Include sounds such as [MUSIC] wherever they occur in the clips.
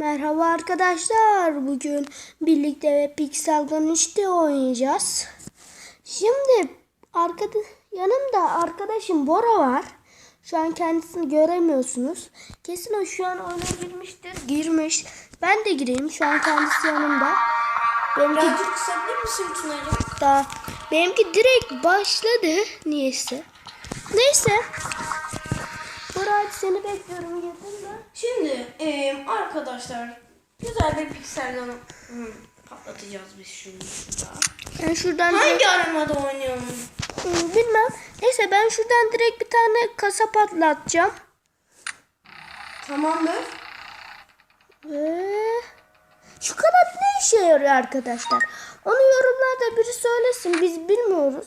Merhaba arkadaşlar. Bugün birlikte ve Pixel Gun 3'te oynayacağız. Şimdi arkada, yanımda arkadaşım Bora var. Şu an kendisini göremiyorsunuz. Kesin o şu an oyuna girmiştir. Girmiş. Ben de gireyim. Şu an kendisi yanımda. Benimki Birazcık kısabilir misin da benimki direkt başladı niyeyse. Neyse. Bora seni bekliyorum. Eee, arkadaşlar güzel bir pikselden patlatacağız biz şimdi şurada. Ben şuradan Hangi aramada oynayalım? Bilmem. Neyse ben şuradan direkt bir tane kasa patlatacağım. Tamamdır. Ve şu kanat ne işe yarıyor arkadaşlar? Onu yorumlarda biri söylesin. Biz bilmiyoruz.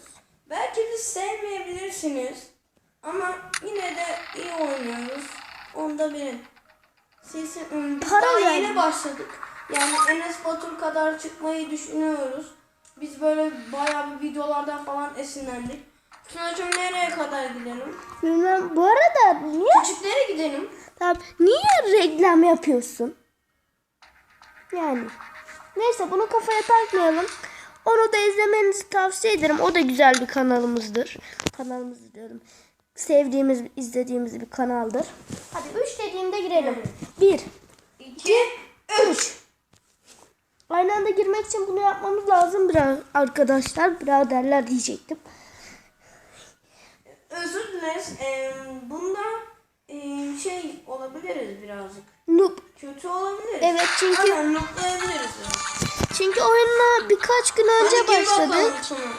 Belki de sevmeyebilirsiniz. Ama yine de iyi oynuyoruz. Onda bir. Siz biz Para daha yani. yeni başladık. Yani Enes Batur kadar çıkmayı düşünüyoruz. Biz böyle bayağı bir videolardan falan esinlendik. Tunacığım nereye kadar gidelim? Bilmem. Bu arada niye? Küçüklere gidelim. Tamam, niye reklam yapıyorsun? Yani. Neyse bunu kafaya takmayalım. Onu da izlemenizi tavsiye ederim. O da güzel bir kanalımızdır. Kanalımız diyorum. Sevdiğimiz, izlediğimiz bir kanaldır. Hadi 3 dediğimde girelim. 1, 2, 3. Aynı anda girmek için bunu yapmamız lazım biraz arkadaşlar. Biraderler diyecektim. Özür dileriz. Ee, bunda ee, şey olabiliriz birazcık. Noob. Kötü olabiliriz. Evet, çünkü- Aynen noktalayabiliriz. biraz. Çünkü oyuna birkaç gün önce Hadi gir başladık. bakalım.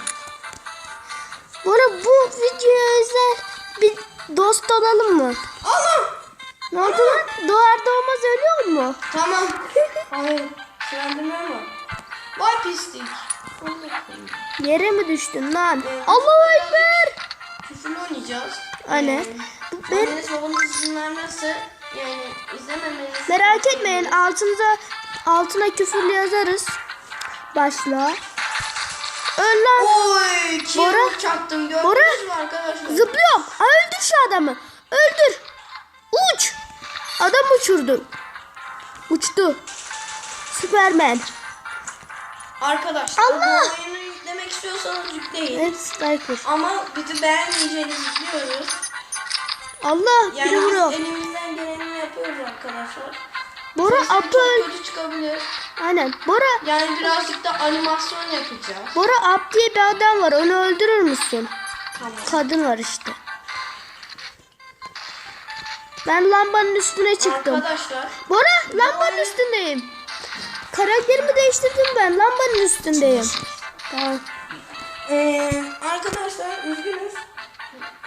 Bu arada bu videoya özel bir dost olalım mı? Ne oldu lan? Doğar doğmaz ölüyor mu? Tamam. Hayır. Sırandım ama. Vay pislik. Yere mi düştün lan? Evet. Allahu Ekber. Küfürlü oynayacağız. Anne. Ee, Ben, Anneniz babanız izin vermezse yani izlememeniz. merak etmeyin altınıza altına küfürlü yazarız. Başla. Öl lan. Oy! Bora. çaktım gördünüz Bora. mü arkadaşlar? Zıplıyorum. Öldür şu adamı. Uçurdum. Uçtu. Süpermen. Arkadaşlar Allah! bu oyunu yüklemek istiyorsanız yükleyin. Evet Striker. Ama bizi beğenmeyeceğinizi biliyoruz. Allah Yani biri vuruyor. elimizden geleni yapıyoruz arkadaşlar. Bora çok öl- kötü çıkabilir. Aynen. Bora Yani birazcık da animasyon yapacağız. Bora Ap diye bir adam var. Onu öldürür müsün? Tamam. Kadın var işte. Ben lambanın üstüne çıktım. Arkadaşlar Bora lambanın üstündeyim. Karakterimi değiştirdim ben. Lambanın üstündeyim. Tamam. Ee, arkadaşlar üzgünüz.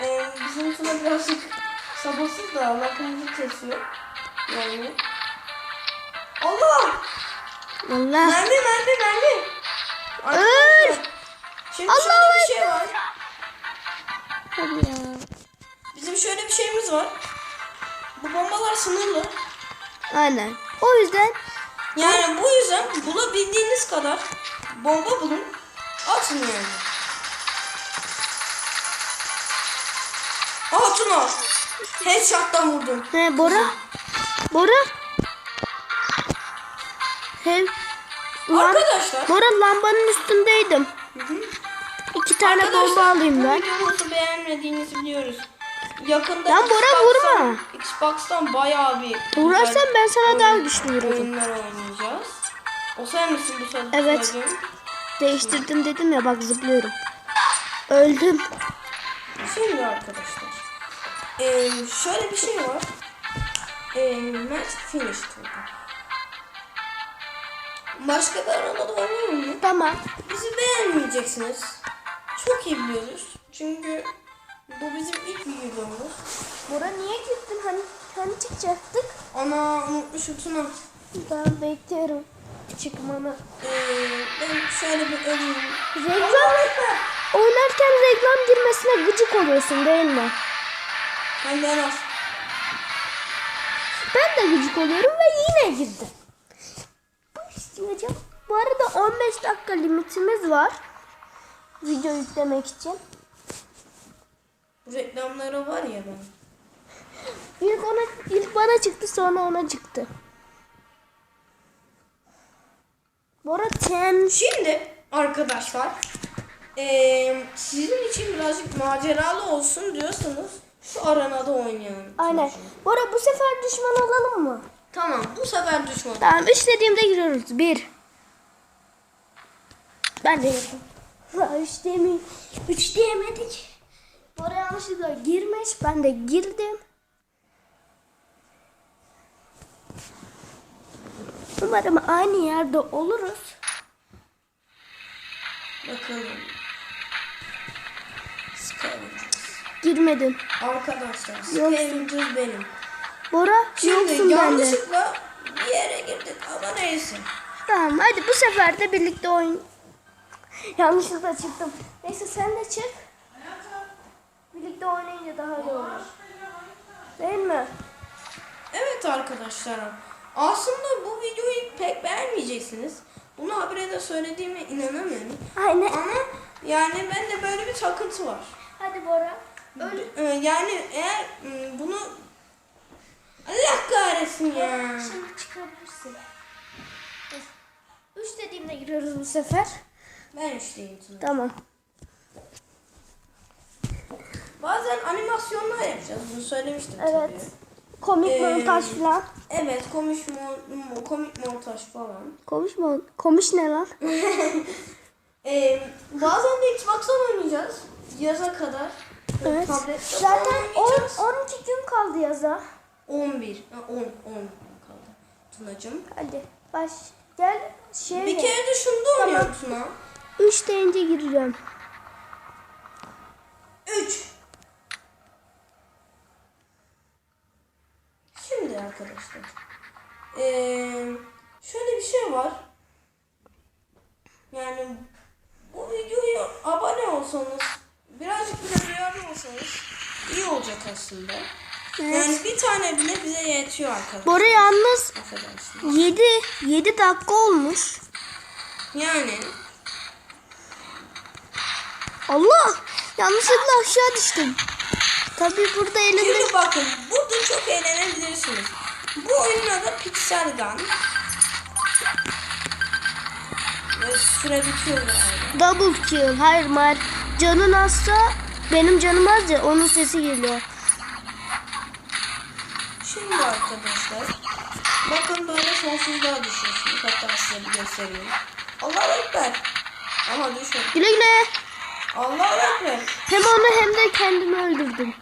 Ee, bizim Tuna birazcık sabırsız da lafımızı kesiyor. Yani. Allah! Allah. Mermi mermi mermi. Öl! Şimdi Allah şöyle bir şey var. Hadi ya. Bizim şöyle bir şeyimiz var. Bu bombalar sınırlı. Aynen. O yüzden Yani bu yüzden bulabildiğiniz kadar bomba bulun. Atın yani. Aha Tuna. Headshot'tan vurdum. he Bora. Bora. Hem Lan, Arkadaşlar. Bora lambanın üstündeydim. İki tane arkadaşlar, bomba alayım bu ben. videomuzu beğenmediğinizi biliyoruz. Yakında Lan Bora vurma. Xbox'tan bayağı bir Vurarsan ben sana daha güçlü vururum. Oyunlar oynayacağız. O sen misin bu sözü Evet. söylediğin? Değiştirdim dedim ya bak zıplıyorum. Öldüm. Şimdi arkadaşlar. Ee, şöyle bir şey var. Ee, match finished. Başka bir arada da oynayalım mı? Tamam. Bizi beğenmeyeceksiniz. Çok iyi biliyoruz. Çünkü bu bizim ilk videomuz. Bora niye gittin? Hani hani çıkacaktık? Ana unutmuşum Tuna. Ben bekliyorum çıkmanı. Ee, ben şöyle bir öleyim. Reklam oynarken reklam girmesine gıcık oluyorsun değil mi? Ben de en az. Ben de gıcık oluyorum ve yine girdim. Bu isteyeceğim. Bu arada 15 dakika limitimiz var. Video yüklemek için. Bu reklamları var ya ben. İlk ona ilk bana çıktı sonra ona çıktı. Bora ten. Şimdi arkadaşlar eee, sizin için birazcık maceralı olsun diyorsanız şu arenada oynayalım. Aynen. Bora bu sefer düşman olalım mı? Tamam bu sefer düşman. Tamam üç dediğimde giriyoruz. Bir. Ben de yapayım. Üç diyemi, üç diyemedik. Bora yanlışlıkla girmiş. Ben de girdim. Umarım aynı yerde oluruz. Bakalım. Scavengers. Girmedim. Arkadaşlar. Scavengers benim. Bora Şimdi yoksun bende. yanlışlıkla bir yere girdik ama neyse. Tamam hadi bu sefer de birlikte oyun. Yanlışlıkla çıktım. Neyse sen de çık. Birlikte oynayınca daha iyi olur. Değil mi? Evet arkadaşlar. Aslında bu videoyu pek beğenmeyeceksiniz. Bunu habire de söylediğime inanamıyorum. Aynen. Ama yani bende böyle bir takıntı var. Hadi Bora. Öyle. Yani eğer ım, bunu Allah kahretsin ya. Şimdi çıkabilirsin. Üç dediğimde giriyoruz bu sefer. Ben üçteyim Tuna. Tamam. Bazen animasyonlar yapacağız. Bunu söylemiştim Evet. tabii. Komik Ee, montaj falan. Evet komik, mo- komik montaj falan. Komik mu? Komik ne lan? [LAUGHS] Ee, bazen de Xbox'tan oynayacağız. Yaza kadar. Evet. Tablette Zaten falan 10, oynayacağız. 12 gün kaldı yaza. 11. Ha, 10. 10 kaldı. Tunacığım. Hadi baş. Gel şey. Bir kere de şunda oynayalım Tuna. 3 deyince gireceğim. 3. Şimdi arkadaşlar. Ee, şöyle bir şey var. Yani bu videoya abone olsanız birazcık bile duyarlı olsanız iyi olacak aslında. Yani bir tane bile bize yetiyor arkadaşlar. Bora yalnız Affedersiniz. 7 7 dakika olmuş. Yani Allah! Yanlışlıkla aşağı düştüm. Tabii burada elimde Şimdi bakın burada çok eğlenebilirsiniz. Bu oyunun adı Pixel Gun. Ve süre bitiyor galiba. double kill. Hayır Mar. Canın azsa benim canım az ya onun sesi geliyor. Şimdi arkadaşlar bakın böyle sonsuzluğa düşüyorsunuz. Hatta size bir göstereyim. Allahu Ekber. Ama düşün. Güle güle. Allahu Ekber. Hem onu hem de kendimi öldürdüm.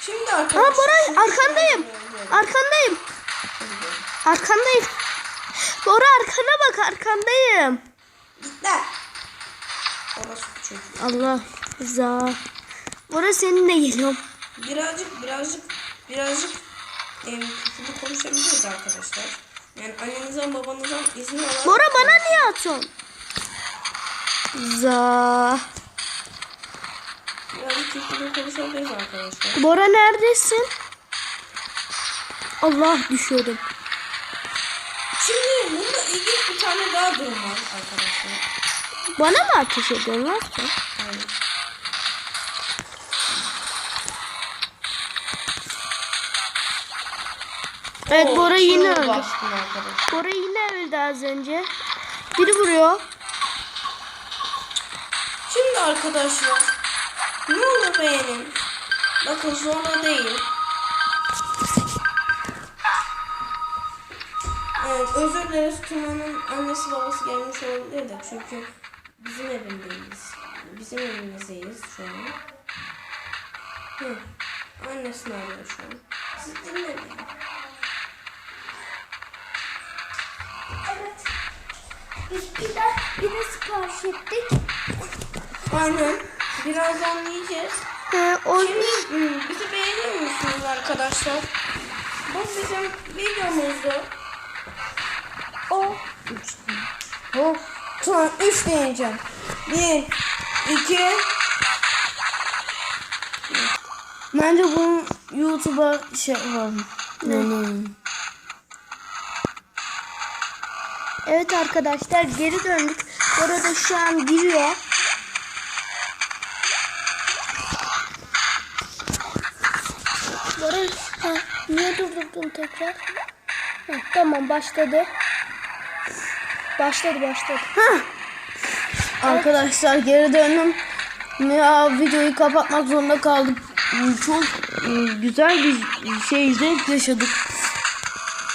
Şimdi Aa arkadaşlar. Bora arkandayım. Arkandayım. Arkandayım. Bora arkana bak arkandayım. Git lan. Orası küçük. Allah za. Bora seninle geliyorum. Birazcık birazcık birazcık küfürlü konuşabiliriz arkadaşlar. Yani annenizden babanızdan izin alarak Bora bana niye atıyorsun? Za. birazcık küfürlü konuşabiliriz arkadaşlar. Bora neredesin? Allah düşüyordum. Şimdi burada ilginç bir tane daha durum var arkadaşlar. Bana mı ateş lan sen? Yani Evet Bora yine öldü. Bora yine öldü az önce. Biri vuruyor. Şimdi arkadaşlar ne olur beğenin. Bakın zorla değil. Özür dileriz. Tuna'nın annesi babası gelmiş olabilir de çünkü bizim evindeyiz. Bizim evimizdeyiz şu an. Hı. Annesini arıyor şu an. Siz dinlemeyin. Evet. Biz pide, pide sipariş ettik. Aynen. Birazdan yiyeceğiz. Ee, o Şimdi bizi beğeniyor musunuz arkadaşlar? Bu bizim videomuzdu. O Hop. Tamam 3 deneyeceğim. 1, 2. Bence bunu YouTube'a şey yapalım. Yani. Evet arkadaşlar geri döndük. Orada şu an giriyor. Bora, ha, niye durdurdun tekrar? Ha, tamam başladı. Başladı başladı. Arkadaşlar geri döndüm. Ya videoyu kapatmak zorunda kaldık. Çok e, güzel bir şey zevk yaşadık.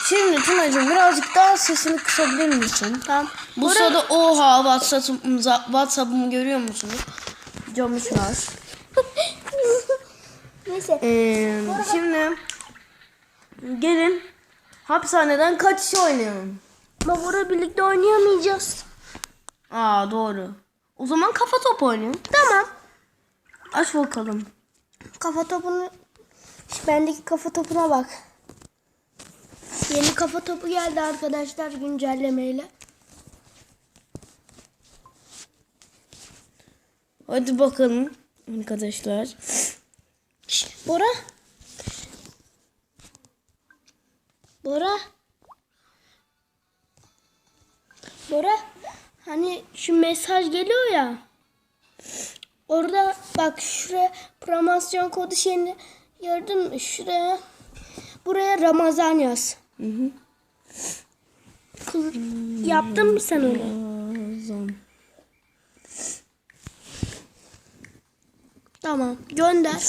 Şimdi Tunacığım birazcık daha sesini kısabilir misin? Tamam. Bu sırada oha WhatsApp'ımı WhatsApp'ımı görüyor musunuz? Camışlar. [LAUGHS] Neyse. Ee, şimdi gelin hapishaneden kaçış oynayalım. Burada birlikte oynayamayacağız. Aa doğru. O zaman kafa top oynayalım. Tamam. Aç bakalım. Kafa topunu Şu bendeki kafa topuna bak. Yeni kafa topu geldi arkadaşlar güncellemeyle. Hadi bakalım arkadaşlar. Şş, Bora. Bora. Bora. Hani şu mesaj geliyor ya. Orada bak şuraya promosyon kodu şeyini gördün mü? Şuraya. Buraya Ramazan yaz. Hı hı. Kız, yaptın mı sen onu? Ramazan. Tamam. Gönder.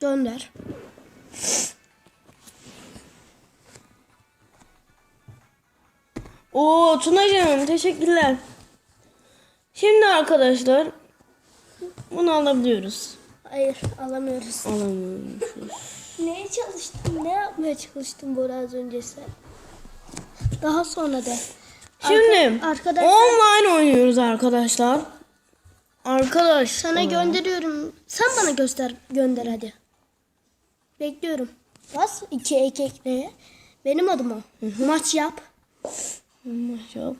Gönder. Oo Tunacığım teşekkürler. Şimdi arkadaşlar bunu alabiliyoruz. Hayır alamıyoruz. Alamıyoruz. Neye çalıştın? Ne yapmaya çalıştın Bora az önce sen? Daha sonra da. Şimdi Arka- arkadaşlar online oynuyoruz arkadaşlar. Arkadaş sana gönderiyorum. Sen bana göster gönder hadi. Bekliyorum. Bas iki ek ekleye. Benim adım o. Maç yap. Yap.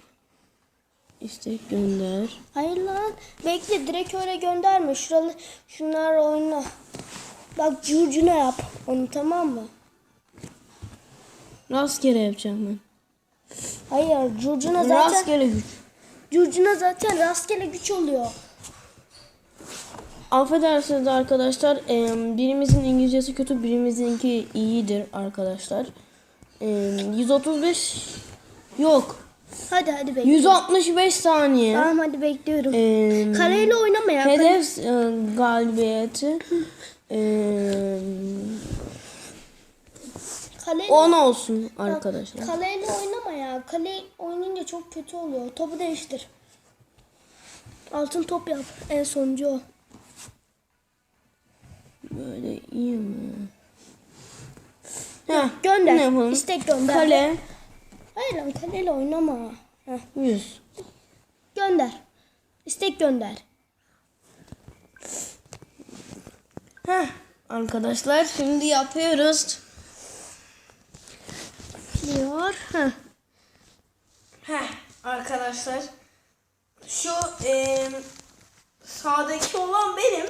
İstek gönder. Hayır lan. Bekle direkt öyle gönderme. Şuralı şunlar oyna. Bak curcuna yap onu tamam mı? Rastgele yapacağım ben. Hayır curcuna zaten Rastgele güç. curcuna zaten rastgele güç oluyor. Affedersiniz arkadaşlar. birimizin İngilizcesi kötü, birimizinki iyidir arkadaşlar. Eee, 135 yok. Hadi hadi bekle. 165 saniye. Tamam hadi bekliyorum. Eee, Kaleyle oynama ya. hedef eee, galibiyeti eee, Kaleyle, 10 olsun arkadaşlar. kaleyle oynama ya. Kale oynayınca çok kötü oluyor. Topu değiştir. Altın top yap. En sonuncu o. Böyle iyi mi? Heh, Gönder. Ne yapalım? İstek gönder. Kale Hayır lan kaleyle oynama. Heh. 100. Gönder. İstek gönder. Heh, arkadaşlar şimdi yapıyoruz. Diyor. Heh. Heh, arkadaşlar şu eee, sağdaki olan benim.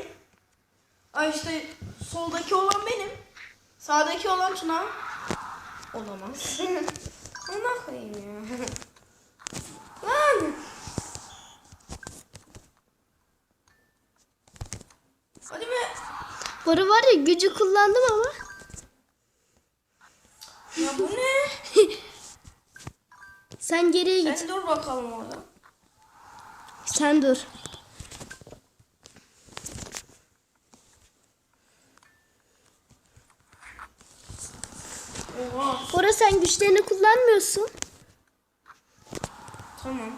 Ay işte soldaki olan benim. Sağdaki olan Tuna. Olamaz. [LAUGHS] Ona koyayım ya. [LAUGHS] Lan. Hadi be. Bora var ya gücü kullandım ama. Ya bu ne? [LAUGHS] Sen geriye git. Sen dur bakalım orada. Sen dur. Oha. Bora sen güçlerini kullanmıyorsun. Tamam.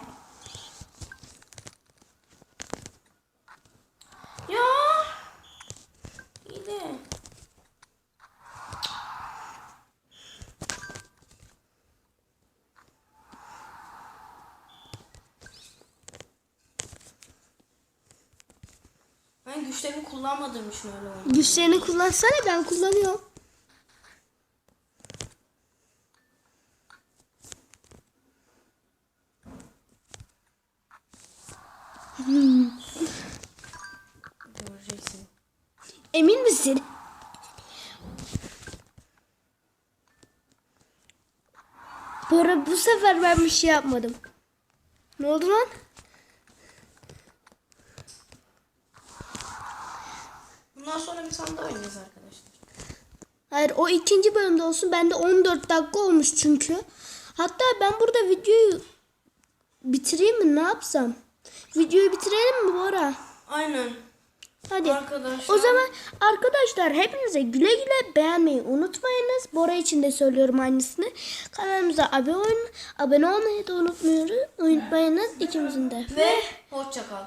Ya. İyi de. Ben güçlerimi kullanmadığım için öyle oldu. Güçlerini kullansana ben kullanıyorum. Sefer ben bir şey yapmadım. Ne oldu lan? Bundan sonra bir tane daha oynayacağız arkadaşlar. Hayır o ikinci bölümde olsun. Bende 14 dakika olmuş çünkü. Hatta ben burada videoyu bitireyim mi? Ne yapsam? Videoyu bitirelim mi Bora? Aynen. Hadi. Arkadaşlar. O zaman arkadaşlar hepinize güle güle beğenmeyi unutmayınız. Bora için de söylüyorum aynısını. Kanalımıza abone, olun, abone olmayı da unutmuyoruz. Unutmayınız ikimizin de. Ve hoşça kal.